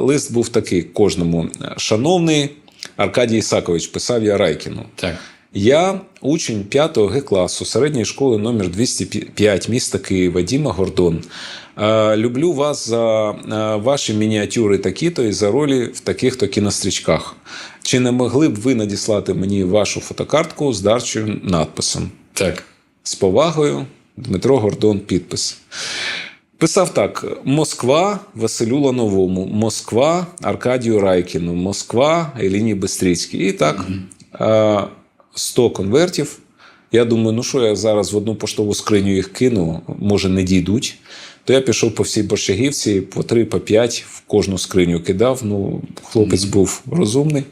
Лист був такий кожному. Шановний Аркадій Ісакович, писав я Райкіну. Так. Я учень 5 Г класу середньої школи номер 205 міста Києва, Діма Гордон. Люблю вас за ваші мініатюри такі-то і за ролі в таких-то кінострічках. Чи не могли б ви надіслати мені вашу фотокартку з дарчим надписом? Так. З повагою, Дмитро Гордон, підпис. Писав так: Москва Василю Лановому, Москва Аркадію Райкіну, Москва Еліні Бестрицькій. І так, е, 100 конвертів. Я думаю, ну що я зараз в одну поштову скриню їх кину, може не дійдуть. То я пішов по всій борщагівці, по 3, по 5 в кожну скриню кидав. Ну, хлопець був розумний.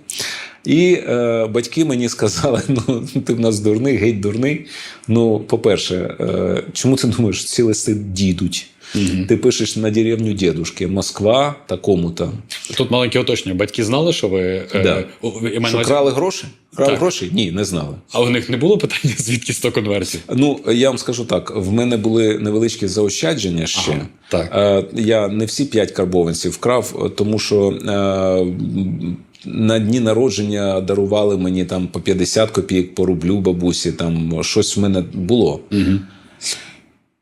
І е, батьки мені сказали: ну, ти в нас дурний, геть дурний. Ну, по-перше, е, чому ти думаєш, ці листи дійдуть? Ти пишеш на деревню дідушки, Москва такому-то. Тут маленьке уточнення. Батьки знали, що ви. е, Да. маю Що крали гроші? Крали Так. гроші? Ні, не знали. А у них не було питання, звідки 100 конвертів? Ну, я вам скажу так: в мене були невеличкі заощадження ще. Ага, так. Е, Я не всі п'ять карбованців вкрав, тому що е, на дні народження дарували мені там по 50 копійок, по рублю бабусі. Там щось в мене було. Угу.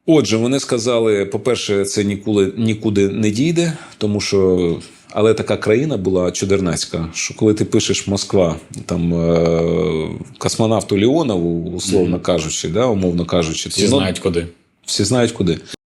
Отже, вони сказали: по-перше, це ніколи нікуди не дійде, тому що. Але така країна була чудернацька, що коли ти пишеш Москва, там е- космонавту Леонову, условно кажучи, да, умовно кажучи, Всі то, ну, знають куди. всі знають куди.